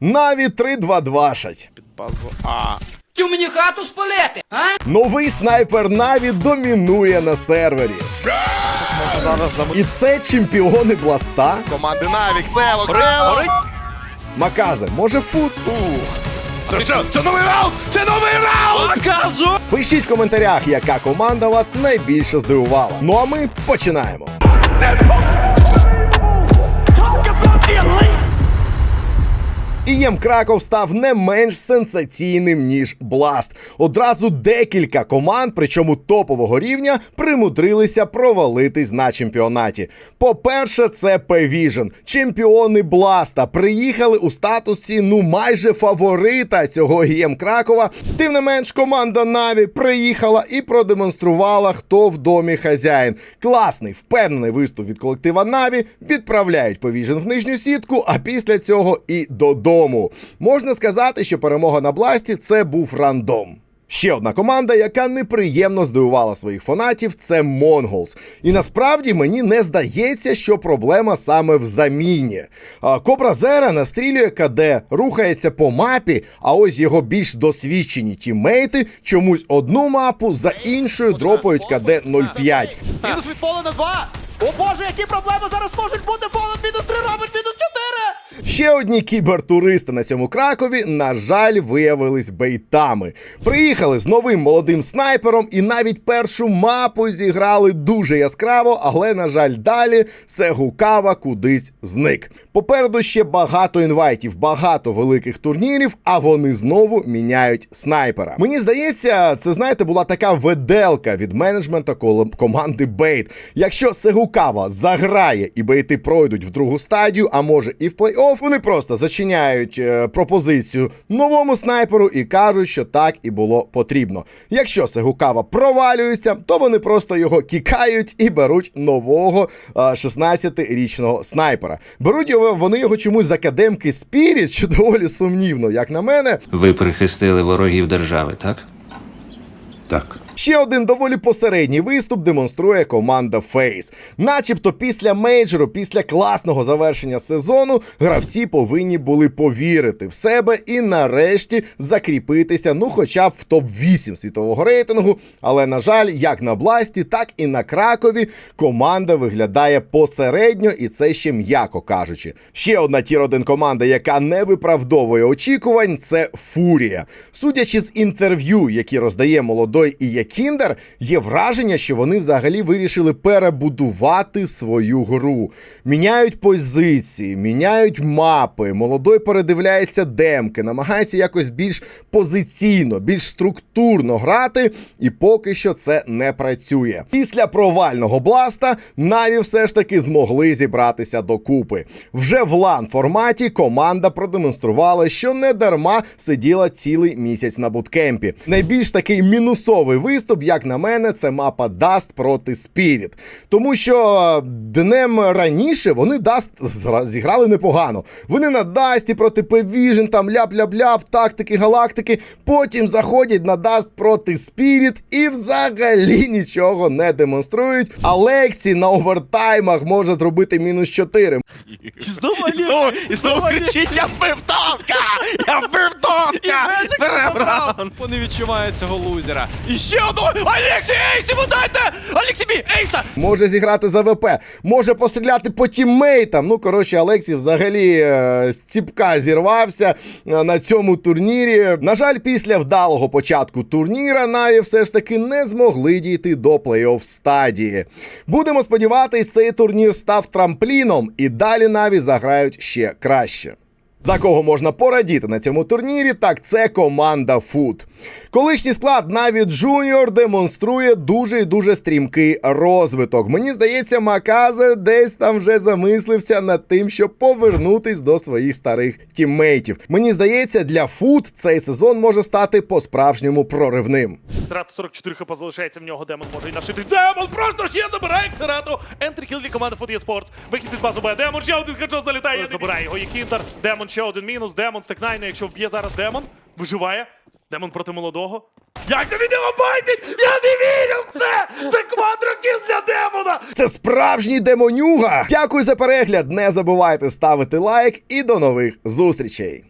Наві 3-2-2-шать. під базу А. Ти мені хату спалити, а? Новий снайпер Наві домінує на сервері. І це чемпіони Бласта. Команди Навік, Село, Горить! Маказе, може фут? Та що, це новий раунд! Це новий раунд! Кажу! Пишіть в коментарях, яка команда вас найбільше здивувала. Ну а ми починаємо. Ієм Краков став не менш сенсаційним ніж Бласт. Одразу декілька команд, причому топового рівня, примудрилися провалитись на чемпіонаті. По-перше, це P-Vision. Чемпіони Бласта приїхали у статусі ну майже фаворита цього Ієм Кракова. Тим не менш, команда Наві приїхала і продемонструвала, хто в домі хазяїн. Класний, впевнений виступ від колектива Наві. Відправляють P-Vision в нижню сітку, а після цього і додому. Можна сказати, що перемога на Бласті це був рандом. Ще одна команда, яка неприємно здивувала своїх фанатів, це Mongols. І насправді мені не здається, що проблема саме в заміні. Кобра Зера настрілює КД, рухається по мапі, а ось його більш досвідчені тіммейти чомусь одну мапу за іншою дропають КД 05. Мінус від пола на два. О боже, які проблеми зараз можуть бути? Фолен мінус три робить мінус. Ще одні кібертуристи на цьому кракові, на жаль, виявились бейтами. Приїхали з новим молодим снайпером і навіть першу мапу зіграли дуже яскраво, але, на жаль, далі Сегукава кудись зник. Попереду ще багато інвайтів, багато великих турнірів, а вони знову міняють снайпера. Мені здається, це знаєте, була така веделка від менеджмента команди Бейт. Якщо Сегукава заграє і бейти пройдуть в другу стадію, а може і в плей-офф, вони просто зачиняють е, пропозицію новому снайперу і кажуть, що так і було потрібно. Якщо Сегукава провалюється, то вони просто його кікають і беруть нового е, 16-річного снайпера. Беруть його, вони його чомусь з академки Spirit, що доволі сумнівно, як на мене. Ви прихистили ворогів держави, так? Так. Ще один доволі посередній виступ демонструє команда Фейс. Начебто після мейджору, після класного завершення сезону, гравці повинні були повірити в себе і нарешті закріпитися, ну хоча б в топ-8 світового рейтингу. Але, на жаль, як на Бласті, так і на Кракові команда виглядає посередньо, і це ще м'яко кажучи. Ще одна тір 1 команда, яка не виправдовує очікувань, це Фурія. Судячи з інтерв'ю, які роздає молодой і Кіндер, є враження, що вони взагалі вирішили перебудувати свою гру. Міняють позиції, міняють мапи. Молодой передивляється демки, намагається якось більш позиційно, більш структурно грати, і поки що це не працює. Після провального бласта Наві все ж таки змогли зібратися докупи. Вже в лан форматі команда продемонструвала, що не дарма сиділа цілий місяць на буткемпі. Найбільш такий мінусовий виступ, як на мене, це мапа Даст проти Spirit. Тому що днем раніше вони Даст зіграли непогано. Вони на Дасті проти P-Vision, там ляп-ляп-ляп, тактики, галактики. Потім заходять на Даст проти Spirit і взагалі нічого не демонструють. Алексі на овертаймах може зробити мінус 4. І знову І знову, і знову кричить, я вбив! Тонка! Берем раунд! Вони відчувають цього лузера. І ще одного! Алексій, ейс йому дайте! Алексій бій, ейса! Може зіграти за ВП, може постріляти по тіммейтам. Ну, коротше, Алексій взагалі е, з ціпка зірвався е, на цьому турнірі. На жаль, після вдалого початку турніра Наві все ж таки не змогли дійти до плей-офф стадії. Будемо сподіватись, цей турнір став трампліном, і далі Наві заграють ще краще. За кого можна порадіти на цьому турнірі, так це команда Фут. Колишній склад навіть Джуніор демонструє дуже і дуже стрімкий розвиток. Мені здається, Маказе десь там вже замислився над тим, щоб повернутись до своїх старих тіммейтів. Мені здається, для Фут цей сезон може стати по-справжньому проривним. Ксерату 44 хп залишається в нього, Демон може і нашити. Демон просто ще забирає Ксерату. Ентрі кіл для команди Foot Sports. Вихід від базу Б. Демон ще один хеджот залітає. Забирає його є Кінтер. Демон ще один мінус. Демон стекнайне. Якщо вб'є зараз Демон, виживає. Демон проти молодого. Як це він його байтить? Я не вірю в це! Це квадрокіл для Демона! Це справжній демонюга. Дякую за перегляд. Не забувайте ставити лайк і до нових зустрічей.